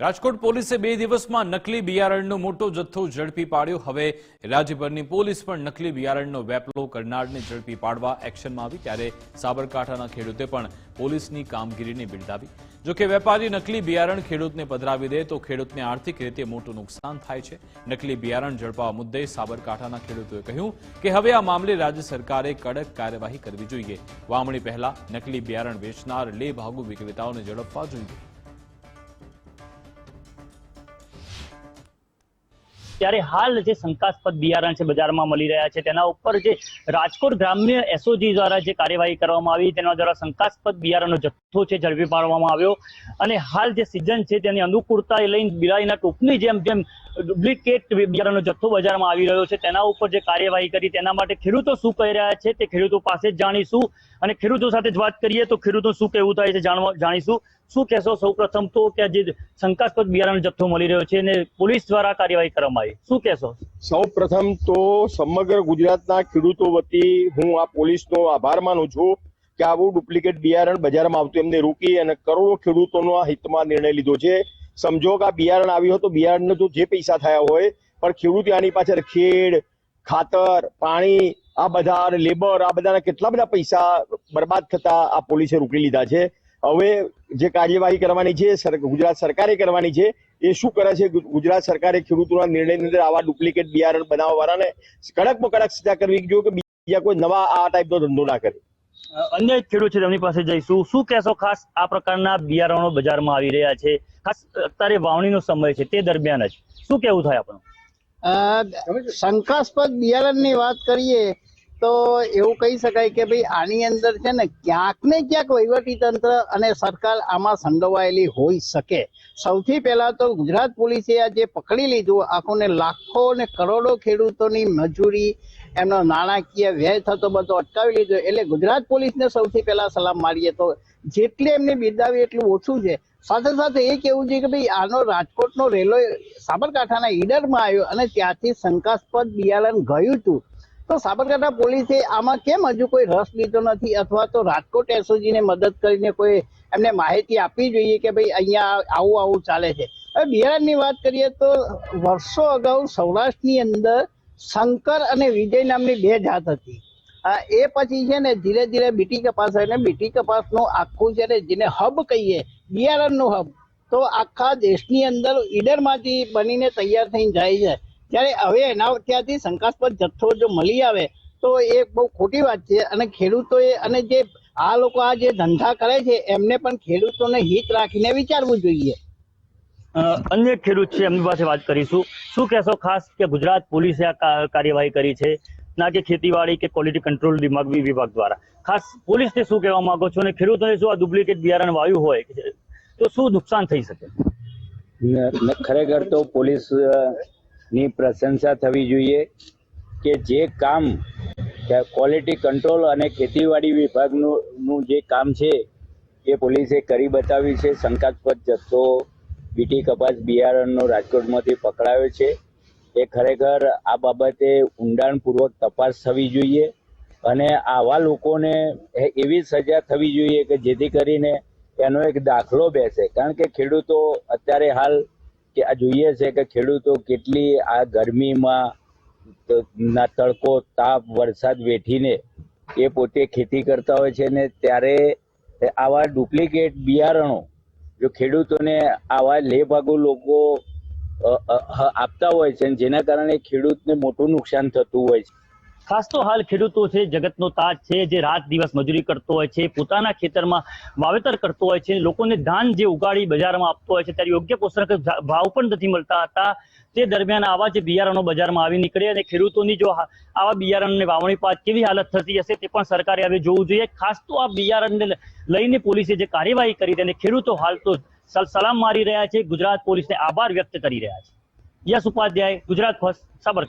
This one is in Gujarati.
રાજકોટ પોલીસે બે દિવસમાં નકલી બિયારણનો મોટો જથ્થો ઝડપી પાડ્યો. હવે રાજ્યભરની પોલીસ પણ નકલી બિયારણનો વેપલો કરનારને ઝડપી પાડવા એક્શનમાં આવી ત્યારે સાબરકાંઠાના ખેડૂતે પણ પોલીસની કામગીરીને બિરદાવી. જોકે વેપારી નકલી બિયારણ ખેડૂતને પધરાવી દે તો ખેડૂતને આર્થિક રીતે મોટું નુકસાન થાય છે. નકલી બિયારણ ઝડપવા મુદ્દે સાબરકાંઠાના ખેડૂતોએ કહ્યું કે હવે આ મામલે રાજ્ય સરકારે કડક કાર્યવાહી કરવી જોઈએ. વામણી પહેલા નકલી બિયારણ વેચનાર લે ભાગુ વિક્રેતાઓને ઝડપવા જોઈએ. ત્યારે હાલ જે શંકાસ્પદ બિયારણ છે બજારમાં મળી રહ્યા છે, તેના ઉપર જે રાજકોટ ગ્રામ્ય એસઓજી દ્વારા જે કાર્યવાહી કરવામાં આવી, તેના દ્વારા શંકાસ્પદ બિયારણનો જથ્થો છે, ઝડપી પાડવામાં આવ્યો. અને હાલ જે સિઝન છે, તેની અનુકૂળતા લઈને બિલાડીના ટોપની જેમ જેમ ડુપ્લિકેટ બિયારણનો જથ્થો બજારમાં આવી રહ્યો છે, તેના ઉપર જે કાર્યવાહી કરી, તેના માટે ખેડૂતો શું કહી રહ્યા છે, તે ખેડૂતો પાસે જ જાણીશું. અને ખેડૂતો સાથે જ વાત કરીએ તો ખેડૂતો શું કહેવું થાય છે, જાણવા, જાણીશું. શું કહેશો? સૌ પ્રથમ તો કે જે શંકાસ્પદ બિયારણ જથ્થો મળી રહ્યો છે અને પોલીસ દ્વારા કાર્યવાહી કરવામાં આવી. શું કહેશો? સૌ પ્રથમ તો સમગ્ર ગુજરાતના ખેડૂતો વતી હું આ પોલીસનો આભાર માનું છું કે આવું ડુપ્લિકેટ બિયારણ બજારમાં આવતું એમને રોકી અને કરોડો ખેડૂતોનો આ હિતમાં નિર્ણય લીધો છે. સમજો કે આ બિયારણ આવ્યું હતું બિયારણને તો જે પૈસા થયા હોય, પણ ખેડૂતે આની પાછળ ખેડ, ખાતર, પાણી, આ બધા લેબર આ બધાના કેટલા બધા પૈસા બરબાદ થતા આ પોલીસે રોકી લીધા છે. હવે જે કાર્યવાહી કરવાની છે ગુજરાત સરકારે કરવાની છે એ શું કરે છે? ગુજરાત સરકારે ખેડૂતોના નિર્ણયની અંદર આવા ડુપ્લિકેટ બિયારણ બનાવવા વાળાને કડકમાં કડક સજા કરવી જોઈએ કે બીજા કોઈ નવા આ ટાઈપનો ધંધો ના કરે. અન્ય એક ખેડૂત છે તેમની પાસે જઈશું. શું કહેશો ખાસ આ પ્રકારના બિયારણો બજારમાં આવી રહ્યા છે? ખાસ અત્યારે વાવણીનો સમય છે તે દરમિયાન જ. શું કેવું થાય આપણું? શંકાસ્પદ બિયારણની વાત કરીએ તો એવું કહી શકાય કે ભાઈ, આની અંદર છે ને, ક્યાંક ને ક્યાંક વહીવટી તંત્ર અને સરકાર આમાં સંડોવાયેલી હોઈ શકે. સૌથી પહેલા તો ગુજરાત પોલીસે આ જે પકડી લીધું. આખોને લાખો ને કરોડો ખેડૂતોની મજૂરી, એમનો નાણાકીય વ્યય થતો બધો અટકાવી લીધો. એટલે ગુજરાત પોલીસને સૌથી પહેલા સલામ મારીએ તો, જેટલી એમને બિરદાવી એટલું ઓછું છે. સાથે સાથે એ કેવું છે કે ભાઈ, આનો રાજકોટનો રેલવે સાબરકાંઠાના ઈડરમાં આવ્યો અને ત્યાંથી શંકાસ્પદ બિયારણ ગયું હતું. તો સાબરકાંઠા પોલીસે આમાં કેમ હજુ કોઈ રસ લીધો નથી? અથવા તો રાજકોટ એસઓજીને મદદ કરીને કોઈ એમને માહિતી આપવી જોઈએ કે ભાઈ અહીંયા આવું આવું ચાલે છે? હવે બિયારણની વાત કરીએ તો વર્ષો અગાઉ સૌરાષ્ટ્રની અંદર શંકર અને વિજય નામની બે જાત હતી. એ પછી છે ને ધીરે ધીરે બીટી કપાસ અને બીટી કપાસનું આખું છે ને જેને હબ કહીએ, બિયારણનું હબ, તો આખા દેશની અંદર ઈડરમાંથી બનીને તૈયાર થઈને જાય છે. ત્યારે હવે એના ત્યાંથી શંકાસ્પદ જથ્થો જો મળી આવે તો એ બહુ ખોટી વાત છે. અને ખેડૂતોએ અને જે આ લોકો આ જે ધંધા કરે છે એમને પણ ખેડૂતોને હિત રાખીને વિચારવું જોઈએ. અન્ય ખેડૂત છે એમની પાસે વાત કરીશું. શું કહેશો ખાસ કે ગુજરાત પોલીસે આ કાર્યવાહી કરી છે? ના કે ખેતીવાડી કે ક્વોલિટી કંટ્રોલ વિભાગ વિભાગ દ્વારા. ખાસ પોલીસને શું કહેવા માંગો છો? અને ખેડૂતોને શું આ ડુપ્લિકેટ બિયારણ વાયુ હોય તો શું નુકસાન થઈ શકે? ખરેખર તો પોલીસ ની પ્રશંસા થવી જોઈએ કે જે કામ ક્વોલિટી કંટ્રોલ અને ખેતીવાડી વિભાગનું જે કામ છે એ પોલીસે કરી બતાવ્યું છે. શંકાસ્પદ જથ્થો બીટી કપાસ બિયારણનો રાજકોટમાંથી પકડાયો છે. એ ખરેખર આ બાબતે ઊંડાણપૂર્વક તપાસ થવી જોઈએ અને આવા લોકોને એવી સજા થવી જોઈએ કે જેથી કરીને એનો એક દાખલો બેસે. કારણ કે ખેડૂતો અત્યારે હાલ કે આ જોઈએ છે કે ખેડૂતો કેટલી આ ગરમીમાં ના તડકો, તાપ, વરસાદ વેઠીને એ પોતે ખેતી કરતા હોય છે ને ત્યારે આવા ડુપ્લિકેટ બિયારણો જો ખેડૂતોને આવા લેભાગુ લોકો આપતા હોય છે જેના કારણે ખેડૂતને મોટું નુકસાન થતું હોય છે. ખાસ તો હાલ ખેડૂતો છે, જગતનો તાજ છે, જે રાત દિવસ મજૂરી કરતો હોય છે, પોતાના ખેતરમાં વાવેતર કરતો હોય છે, લોકોને ધાન જે ઉગાડી બજારમાં આપતો હોય છે, ત્યારે યોગ્ય પોષક ભાવ પણ નથી મળતા. હતા તે દરમિયાન આવા જે બિયારણો બજારમાં આવી નીકળે અને ખેડૂતોની જો આવા બિયારણને વાવણી પાક કેવી હાલત થતી હશે તે પણ સરકારે હવે જોવું જોઈએ. ખાસ તો આ બિયારણને લઈને પોલીસે જે કાર્યવાહી કરી તેને ખેડૂતો હાલ તો સલ- સલામ મારી રહ્યા છે. ગુજરાત પોલીસને આભાર વ્યક્ત કરી રહ્યા છે. યશ ઉપાધ્યાય, ગુજરાત ફર્સ્ટ, સાબરકાંઠા.